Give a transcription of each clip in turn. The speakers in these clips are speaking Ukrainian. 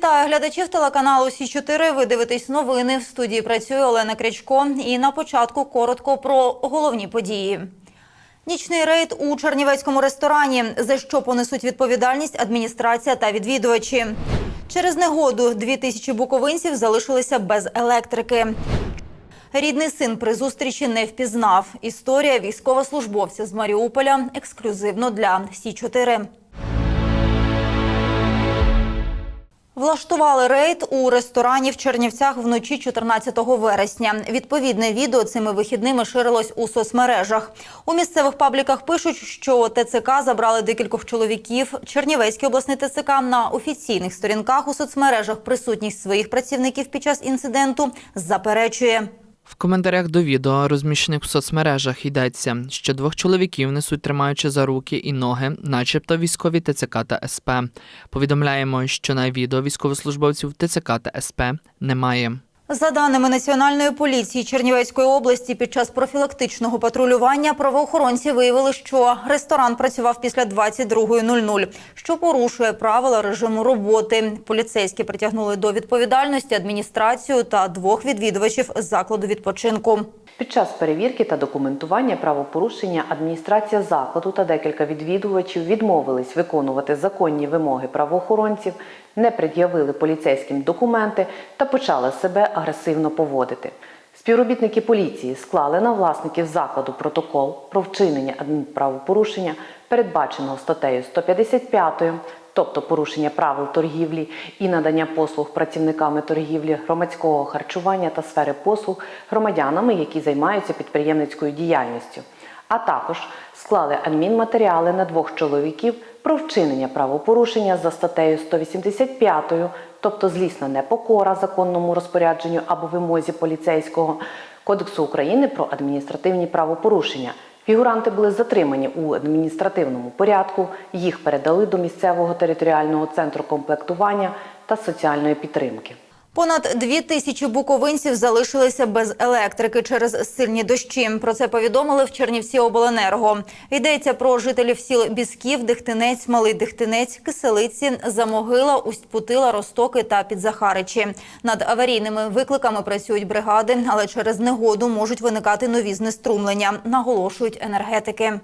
Вітаю глядачів телеканалу Сі 4 Ви дивитесь новини. В студії працює Олена Крячко. І на початку коротко про головні події. Нічний рейд у Чернівецькому ресторані, за що понесуть відповідальність адміністрація та відвідувачі. Через негоду дві тисячі буковинців залишилися без електрики. Рідний син при зустрічі не впізнав. Історія військовослужбовця з Маріуполя ексклюзивно для Сі 4 Влаштували рейд у ресторані в Чернівцях вночі 14 вересня. Відповідне відео цими вихідними ширилось у соцмережах. У місцевих пабліках пишуть, що ТЦК забрали декількох чоловіків. Чернівецький обласний ТЦК на офіційних сторінках у соцмережах присутність своїх працівників під час інциденту заперечує. В коментарях до відео, розміщених в соцмережах, йдеться, що двох чоловіків несуть тримаючи за руки і ноги, начебто військові ТЦК та СП. Повідомляємо, що на відео військовослужбовців ТЦК та СП немає. За даними Національної поліції Чернівецької області, під час профілактичного патрулювання правоохоронці виявили, що ресторан працював після 22.00, що порушує правила режиму роботи. Поліцейські притягнули до відповідальності адміністрацію та двох відвідувачів закладу відпочинку. Під час перевірки та документування правопорушення адміністрація закладу та декілька відвідувачів відмовились виконувати законні вимоги правоохоронців, не пред'явили поліцейським документи та почали себе агресивно поводити. Співробітники поліції склали на власників закладу протокол про вчинення адмінправопорушення, передбаченого статтею 155, тобто порушення правил торгівлі і надання послуг працівниками торгівлі, громадського харчування та сфери послуг громадянами, які займаються підприємницькою діяльністю, а також склали адмінматеріали на двох чоловіків про вчинення правопорушення за статтею 185, тобто злісна непокора законному розпорядженню або вимозі поліцейського Кодексу України про адміністративні правопорушення. Фігуранти були затримані у адміністративному порядку. Їх передали до місцевого територіального центру комплектування та соціальної підтримки. Понад дві тисячі буковинців залишилися без електрики через сильні дощі. Про це повідомили в Чернівці обленерго. Йдеться про жителів сіл Бісків, Дихтинець, Малий Дихтинець, Киселиці, Замогила, Усть-Путила, Ростоки та Підзахаричі. Над аварійними викликами працюють бригади, але через негоду можуть виникати нові знеструмлення, наголошують енергетики.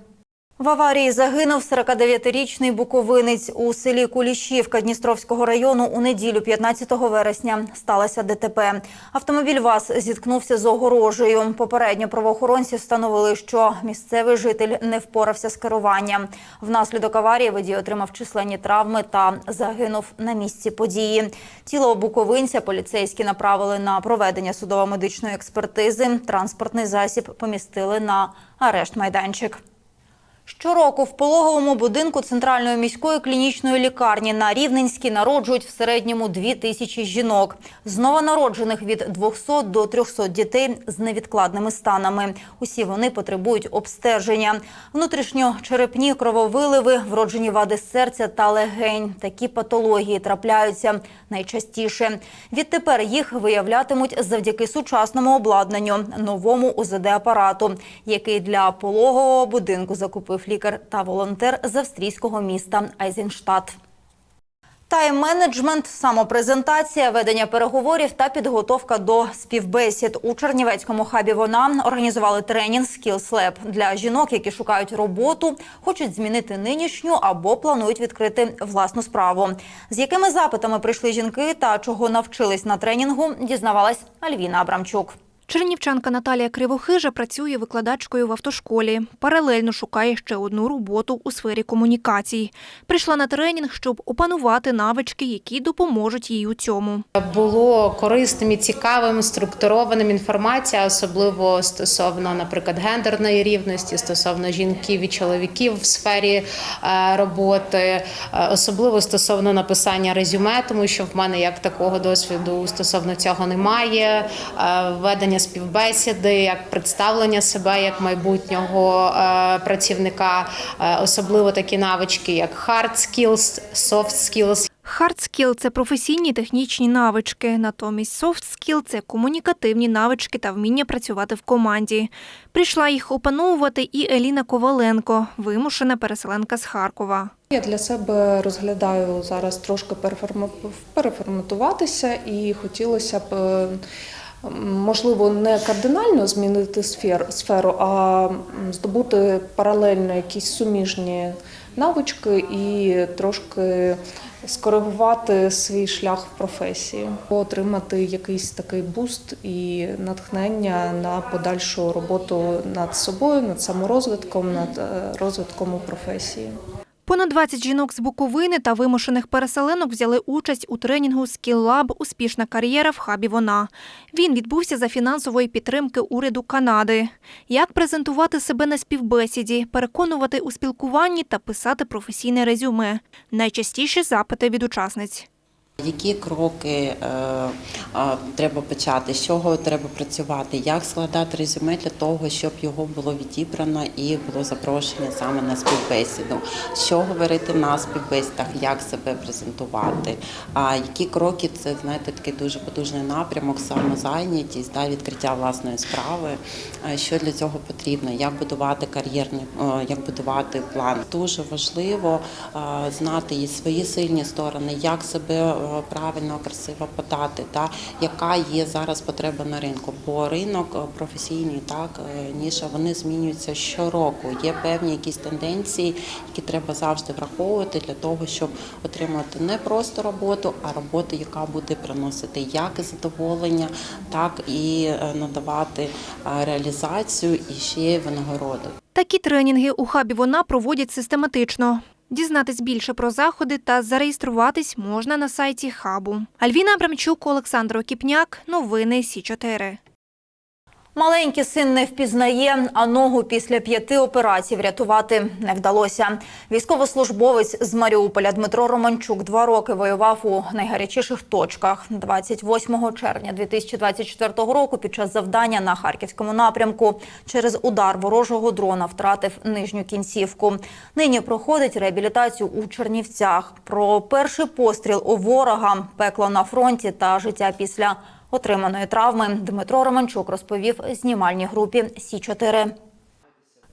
В аварії загинув 49-річний буковинець у селі Кулішівка Дністровського району у неділю 15 вересня. Сталося ДТП. Автомобіль ВАЗ зіткнувся з огорожею. Попередньо правоохоронці встановили, що місцевий житель не впорався з керуванням. Внаслідок аварії водій отримав численні травми та загинув на місці події. Тіло буковинця поліцейські направили на проведення судово-медичної експертизи. Транспортний засіб помістили на арешт майданчик. Щороку в пологовому будинку Центральної міської клінічної лікарні на Рівненській народжують в середньому 2 тисячі жінок. З новонароджених від 200 до 300 дітей з невідкладними станами. Усі вони потребують обстеження. Внутрішньочерепні крововиливи, вроджені вади серця та легень. Такі патології трапляються найчастіше. Відтепер їх виявлятимуть завдяки сучасному обладнанню, новому УЗД-апарату, який для пологового будинку закупив лікар та волонтер з австрійського міста Айзенштадт. Тайм-менеджмент, самопрезентація, ведення переговорів та підготовка до співбесід у Чернівецькому хабі. Вона організували тренінг Skills Lab для жінок, які шукають роботу, хочуть змінити нинішню або планують відкрити власну справу. З якими запитами прийшли жінки та чого навчились на тренінгу, дізнавалась Альвіна Абрамчук. Чернівчанка Наталія Кривохижа працює викладачкою в автошколі. Паралельно шукає ще одну роботу у сфері комунікацій. Прийшла на тренінг, щоб опанувати навички, які допоможуть їй у цьому. Було корисним і цікавим, структурованим інформація, особливо стосовно, наприклад, гендерної рівності, стосовно жінків і чоловіків в сфері е, роботи, е, особливо стосовно написання резюме, тому що в мене як такого досвіду стосовно цього немає. Е, Ведення співбесіди, як представлення себе як майбутнього е, працівника, е, особливо такі навички, як hard skills, soft skills. Hard skill – це професійні технічні навички, натомість soft skill – це комунікативні навички та вміння працювати в команді. Прийшла їх опановувати і Еліна Коваленко, вимушена переселенка з Харкова. Я для себе розглядаю зараз трошки переформа- переформатуватися і хотілося б. Можливо, не кардинально змінити сфер, сферу, а здобути паралельно якісь суміжні навички і трошки скоригувати свій шлях в професії, отримати якийсь такий буст і натхнення на подальшу роботу над собою, над саморозвитком, над е, розвитком у професії. Понад 20 жінок з Буковини та вимушених переселенок взяли участь у тренінгу «Скіллаб. Успішна кар'єра в хабі вона. Він відбувся за фінансової підтримки уряду Канади. Як презентувати себе на співбесіді, переконувати у спілкуванні та писати професійне резюме. Найчастіші запити від учасниць. Які кроки е, треба почати, з чого треба працювати, як складати резюме для того, щоб його було відібрано і було запрошення саме на співбесіду, що говорити на співбесідах, як себе презентувати, а які кроки? Це знаєте такий дуже потужний напрямок, самозайнятість, да, відкриття власної справи. Що для цього потрібно, як будувати кар'єрний, як будувати план. Дуже важливо знати і свої сильні сторони, як себе е, правильно, красиво подати, та яка є зараз потреба на ринку. Бо ринок е, професійний, так е, ніша, вони змінюються щороку. Є певні якісь тенденції, які треба завжди враховувати для того, щоб отримати не просто роботу, а роботу, яка буде приносити як задоволення, так і е, надавати реалізацію і ще винагороду. Такі тренінги у хабі вона проводять систематично. Дізнатись більше про заходи та зареєструватись можна на сайті хабу. Альвіна Абрамчук, Олександр Окіпняк. Новини Сі 4 Маленький син не впізнає, а ногу після п'яти операцій врятувати не вдалося. Військовослужбовець з Маріуполя Дмитро Романчук два роки воював у найгарячіших точках. 28 червня 2024 року під час завдання на харківському напрямку через удар ворожого дрона втратив нижню кінцівку. Нині проходить реабілітацію у Чернівцях. Про перший постріл у ворога, пекло на фронті та життя після отриманої травми Дмитро Романчук розповів знімальній групі Сі 4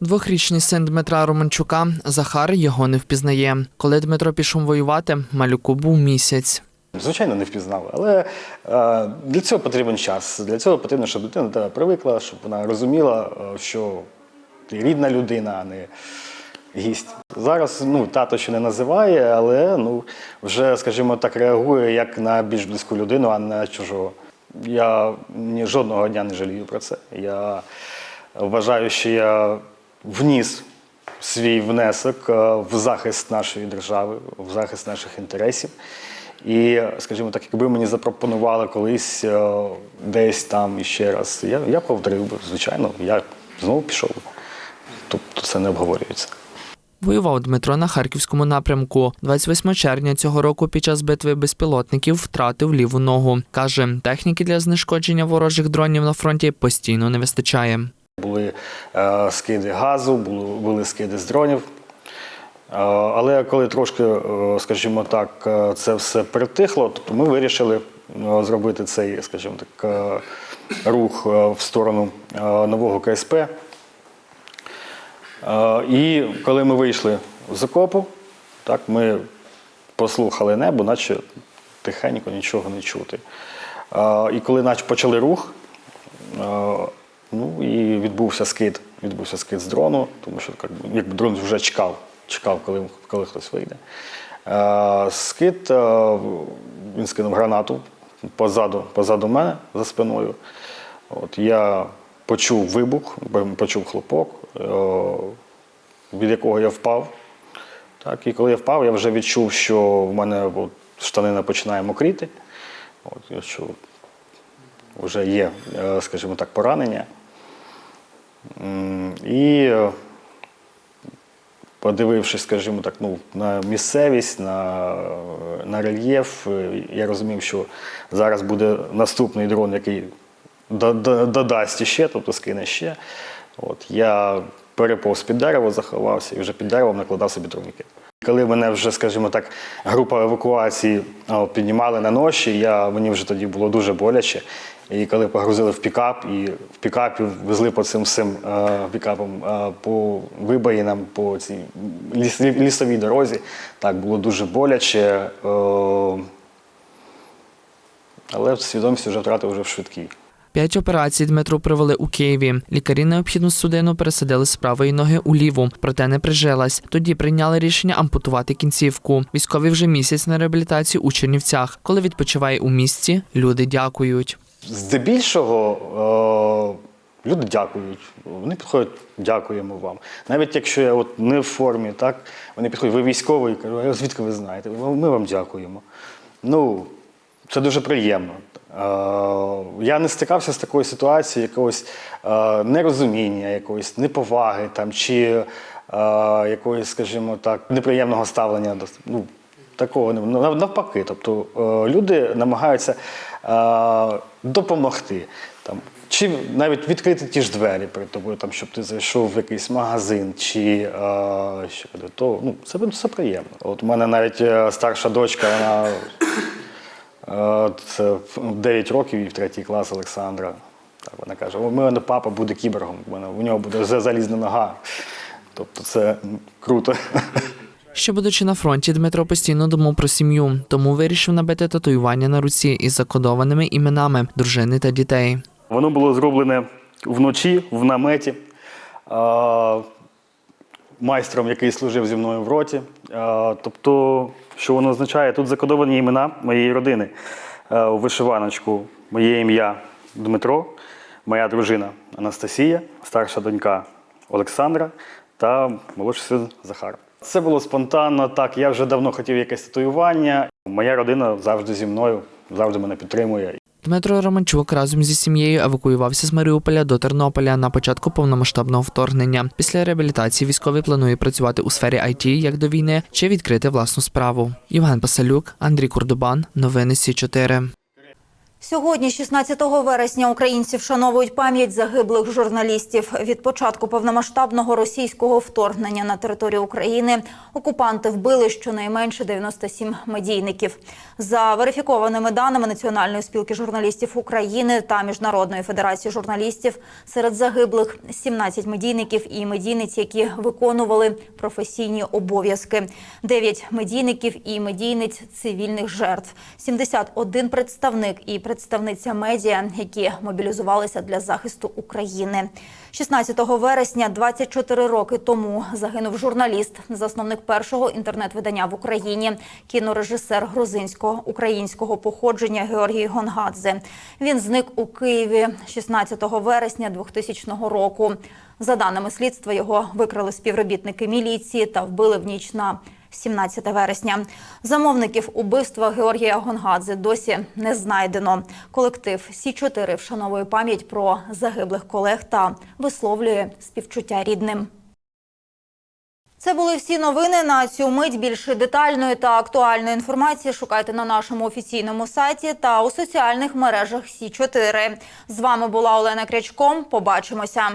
Двохрічний син Дмитра Романчука Захар його не впізнає. Коли Дмитро пішов воювати, малюку був місяць. Звичайно, не впізнали, але е, для цього потрібен час. Для цього потрібно, щоб дитина до тебе привикла, щоб вона розуміла, е, що ти рідна людина, а не гість. Зараз ну, тато ще не називає, але ну, вже, скажімо так, реагує як на більш близьку людину, а не на чужого. Я ні жодного дня не жалію про це. Я вважаю, що я вніс свій внесок е, в захист нашої держави, в захист наших інтересів. І, скажімо так, якби мені запропонували колись е, десь там іще раз, я, я повторив би, звичайно, я знову пішов. Тобто це не обговорюється. Воював Дмитро на харківському напрямку. 28 червня цього року під час битви безпілотників втратив ліву ногу. Каже, техніки для знешкодження ворожих дронів на фронті постійно не вистачає. Були е, скиди газу, були, були скиди з дронів. Е, але коли трошки, е, скажімо так, е, це все притихло, тобто ми вирішили е, зробити цей, скажімо так, е, рух в сторону нового КСП. Е, І коли ми вийшли з окопу, так, ми послухали небо, наче тихенько нічого не чути. Е, І коли наче почали рух, е, ну і відбувся скид. Відбувся скид з дрону, тому що якби дрон вже чекав, чекав, коли, коли хтось вийде. Скид, він скинув гранату позаду, позаду мене за спиною. От, я почув вибух, почув хлопок, е, від якого я впав. Так, і коли я впав, я вже відчув, що в мене от, штанина починає мокріти. От, я що вже є, е, скажімо так, поранення. І е, подивившись, скажімо так, ну, на місцевість, на, на рельєф, я розумів, що зараз буде наступний дрон, який додасть іще, тобто скине ще. От, я переповз під дерево, заховався і вже під деревом накладав собі турніки. Коли мене вже, скажімо так, група евакуації піднімали на ноші, я, мені вже тоді було дуже боляче. І коли погрузили в пікап, і в пікапі везли по цим всім е, пікапам е, по вибоїнам, по цій ліс, лісовій дорозі, так було дуже боляче. Е, але свідомість вже втратив вже в швидкій. П'ять операцій Дмитро провели у Києві. Лікарі необхідну судину пересадили з правої ноги у ліву, проте не прижилась. Тоді прийняли рішення ампутувати кінцівку. Військовий вже місяць на реабілітації у Чернівцях. Коли відпочиває у місті, люди дякують. Здебільшого е, люди дякують. Вони підходять, дякуємо вам. Навіть якщо я от не в формі, так, вони підходять, ви військовий, кажу, звідки ви знаєте? Ми вам дякуємо. Ну, це дуже приємно. Е, я не стикався з такою ситуацією, якогось е, нерозуміння, якоїсь неповаги там, чи е, якоїсь, скажімо так, неприємного ставлення до ну, такого не- навпаки. Тобто люди намагаються допомогти. Там, чи навіть відкрити ті ж двері перед тобою, там, щоб ти зайшов в якийсь магазин, чи е, що, то ну, це, це приємно. От у мене навіть старша дочка, вона Це в 9 років і в третій клас Олександра. Так, вона каже: у мене папа буде кіборгом, у у нього буде залізна нога. Тобто це круто. Ще будучи на фронті, Дмитро постійно думав про сім'ю, тому вирішив набити татуювання на руці із закодованими іменами дружини та дітей. Воно було зроблене вночі в наметі е, майстром, який служив зі мною в роті. Е, Тобто, що воно означає? Тут закодовані імена моєї родини. Е, У вишиваночку моє ім'я Дмитро, моя дружина Анастасія, старша донька Олександра та молодший син Захар. Це було спонтанно. Так, я вже давно хотів якесь татуювання. Моя родина завжди зі мною, завжди мене підтримує. Дмитро Романчук разом зі сім'єю евакуювався з Маріуполя до Тернополя на початку повномасштабного вторгнення. Після реабілітації військовий планує працювати у сфері IT як до війни чи відкрити власну справу. Євген Пасалюк, Андрій Курдубан, новини Сі 4 Сьогодні, 16 вересня, українці вшановують пам'ять загиблих журналістів. Від початку повномасштабного російського вторгнення на територію України окупанти вбили щонайменше 97 медійників. За верифікованими даними Національної спілки журналістів України та Міжнародної федерації журналістів, серед загиблих 17 медійників і медійниць, які виконували професійні обов'язки, 9 медійників і медійниць цивільних жертв, 71 представник і представниця медіа, які мобілізувалися для захисту України. 16 вересня, 24 роки тому, загинув журналіст, засновник першого інтернет-видання в Україні, кінорежисер грузинського українського походження Георгій Гонгадзе. Він зник у Києві 16 вересня 2000 року. За даними слідства, його викрали співробітники міліції та вбили в ніч на 17 вересня. Замовників убивства Георгія Гонгадзе досі не знайдено. Колектив Сі 4 вшановує пам'ять про загиблих колег та висловлює співчуття рідним. Це були всі новини на цю мить. Більше детальної та актуальної інформації шукайте на нашому офіційному сайті та у соціальних мережах Сі 4 З вами була Олена Крячком. Побачимося.